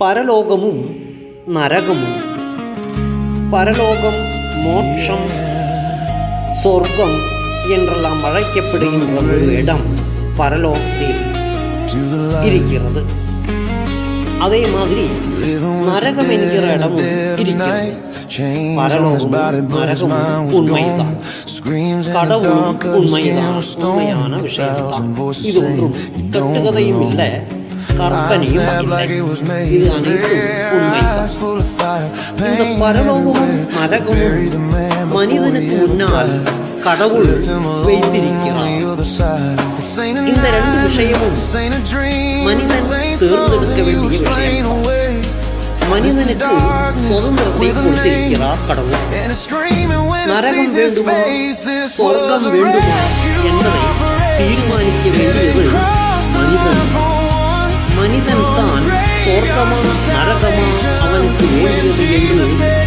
பரலோகமும் நரகமும் பரலோகம் மோட்சம் சொர்க்கம் என்றெல்லாம் அழைக்கப்படுகின்ற ஒரு இடம் பரலோகத்தில் இருக்கிறது அதே மாதிரி நரகம் என்கிற இடமும் இருக்கிறது பரலோகமும் நரகமும் உண்மைதான் கடவுளும் உண்மைதான் உண்மையான விஷயம்தான் இது ஒன்றும் கட்டுக்கதையும் இல்லை கற்பனையும் இல்லை இது அனைத்தும் உண்மைதான் இந்த பரலோகமும் நரகமும் மனிதனுக்கு முன்னால் கடவுள் வைத்திருக்கிறார் இந்த ரெண்டு விஷயமும் மனிதன் தேர்ந்தெடுக்க வேண்டிய விஷயம் மனிதனுக்கு சுதந்திரத்தை கொடுத்திருக்கிறார் கடவுள் நரகம் வேண்டுமா சொர்க்கம் வேண்டுமா என்பதை தீர்மானிக்க வேண்டியது மனிதன் மனிதன் தான் சொர்க்கமா நரகமா அவனுக்கு வேண்டியது என்று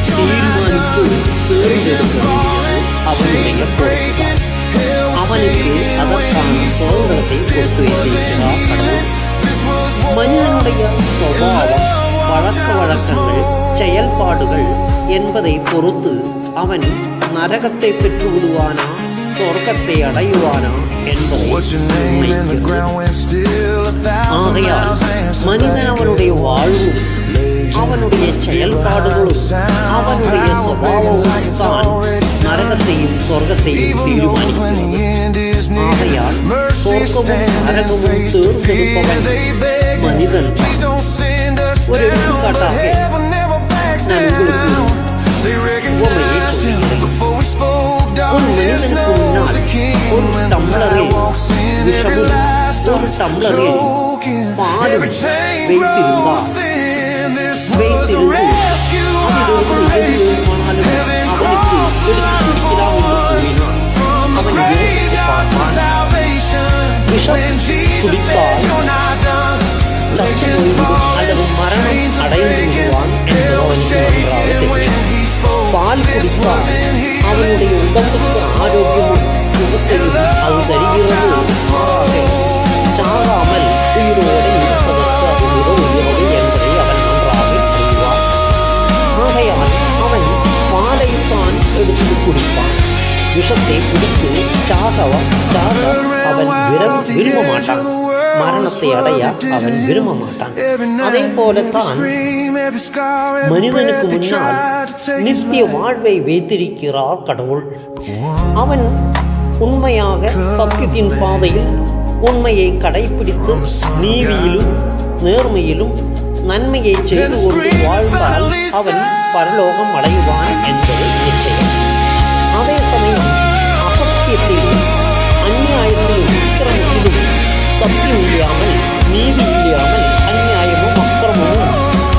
தீர்மானித்து தேர்ந்தெடுக்க வேண்டியது அவனுடைய பொறுப்புதான் அவனுக்கு அதற்கான சுதந்திரத்தை கொடுத்து வைத்திருக்கிறார் கடவுள் மனிதனுடைய சுபாவம் பழக்க வழக்கங்கள் செயல்பாடுகள் என்பதை பொறுத்து அவன் நரகத்தை பெற்று விடுவானா சொர்க்கத்தை அடையுவானா என்பதை நிர்ணயிக்கிறது. மனிதன் அவனுடைய வாழ்வும் அவனுடைய செயல்பாடுகளும் அவனுடைய சுபாவமும் தான் நரகத்தையும் சொர்க்கத்தையும் தீர்மானிக்கிறது. ஆகையால் சொர்க்கமும் நரகமும் தேர்ந்தெடுப்பவன் மனிதன் ஒரு எடுத்துக்காட்டாக நான் உங்களுக்கு உவமையை ஒரு மனிதனுக்கு முன்னால் ஒரு டம்ளரில் விஷமும் ஒரு டம்ளரில் பாலும் வைத்திருந்தார் வைத்திருந்து அதிலிருந்து எது வேண்டுமானாலும் அவனுக்கு எடுத்து குடிக்கலாம் என்று கூறினான் அவன் யோசித்து பார்த்தான் விஷம் குடித்தால் சத்து நோய்வு அல்லது மரணம் அடைந்து விடுவான் என்று அவனுக்கு நன்றாக தெரியும் பால் குடித்தால் அவனுடைய உடம்புக்கு ஆரோக்கியமும் சுகத்தையும் அது தருகிறது குடிப்பான். விஷத்தை குடித்து சாகவா சாக அவன் விரும்ப விரும்ப மாட்டான் மரணத்தை அடைய அவன் விரும்ப மாட்டான் அதே போலத்தான் மனிதனுக்கு முன்னால் நித்திய வாழ்வை வைத்திருக்கிறார் கடவுள். அவன் உண்மையாக சத்தியத்தின் பாதையில் உண்மையை கடைபிடித்து நீதியிலும் நேர்மையிலும் நன்மையை செய்து கொண்டு வாழ்ந்தால் அவன் பரலோகம் அடைவான் என்பது நிச்சயம். அதே சமயம் அசத்தியத்திலும் அந்நியாயத்திலும் அக்கிரமத்திலும் சத்தியம் இல்லாமல் நீதி இல்லாமல் அந்நியாயமும் அக்கிரமமும்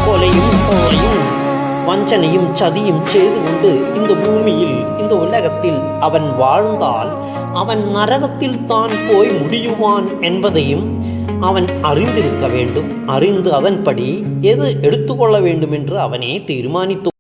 கொலையும் கொலையும் வஞ்சனையும் சதியும் செய்து கொண்டு இந்த பூமியில் இந்த உலகத்தில் அவன் வாழ்ந்தால் அவன் நரகத்தில் தான் போய் முடியுவான் என்பதையும் அவன் அறிந்திருக்க வேண்டும். அறிந்து அதன்படி எது எடுத்துக்கொள்ள வேண்டும் என்று அவனே தீர்மானித்து